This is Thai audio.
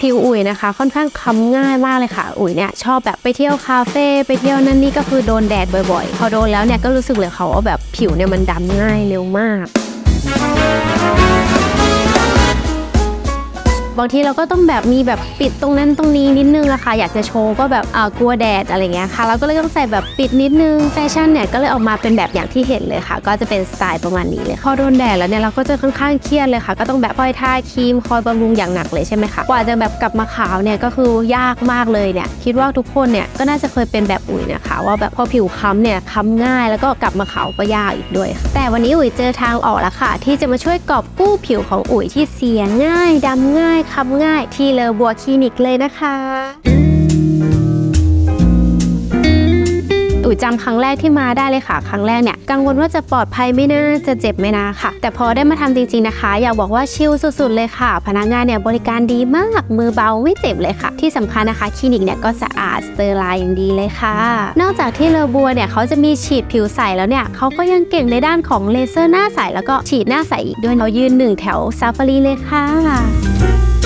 ผิวอุ๋ยนะคะ ค่อนข้างคำง่ายมากเลยค่ะ อุ๋ยเนี่ยชอบแบบไปเที่ยวคาเฟ่ไปเที่ยวนั่นนี่ก็คือโดนแดดบ่อยๆ พอโดนแล้วเนี่ยก็รู้สึกเลยเขาว่าแบบผิวเนี่ยมันดำง่ายเร็วมาก บางทีเราก็ต้องแบบมีแบบปิดตรงนั้นตรงนี้นิดนึงอะค่ะอยากจะโชว์ก็แบบอ่ากลัวแดดอะไรเงี้ยค่ะเราก็เลยต้องใส่แบบปิดนิดนึงแฟชั่นเนี่ยก็เลยออกมาเป็นแบบอย่างที่เห็นเลยค่ะ ก็จะเป็นสไตล์ประมาณนี้เลยพอโดนแดดแล้วเนี่ยเราก็จะค่อนข้างเครียดเลยค่ะ ก็ต้องแบบคอยทาครีมคอยบำรุงอย่างหนักเลยใช่ไหมคะกว่าจะแบบกลับมาขาวเนี่ยก็คือยากมากเลยเนี่ยคิดว่าทุกคนเนี่ยก็น่าจะเคยเป็นแบบอุ๋ยนะคะว่าแบบพอผิวค้ำเนี่ยค้ำง่ายแล้วก็กลับมาขาวก็ยากอีกด้วย แต่วันนี้อุ๋ยเจอทางออกแล้วค่ะ ที่จะมาช่วยกอบกู้ผิวของอุ๋ยที่เสียง่ายดำง่ายค้ำง่ายที่เลอบัวคลินิกเลยนะคะ จำครั้งแรกที่มาได้เลยค่ะ ครั้งแรกเนี่ยกังวลว่าจะปลอดภัยไม่นะจะเจ็บไหมนะค่ะ แต่พอได้มาทำจริงๆนะคะ อยากบอกว่าชิลสุดๆเลยค่ะ พนักงานเนี่ยบริการดีมากมือเบาไม่เจ็บเลยค่ะ ที่สำคัญนะคะคลินิกเนี่ยก็สะอาดสเตอร์ไลน์อย่างดีเลยค่ะ นอกจากที่เลอบัวเนี่ยเขาจะมีฉีดผิวใสแล้วเนี่ยเขาก็ยังเก่งในด้านของเลเซอร์หน้าใสแล้วก็ฉีดหน้าใสอีกด้วยเรายืนหนึ่งแถวซาฟารีเลยค่ะ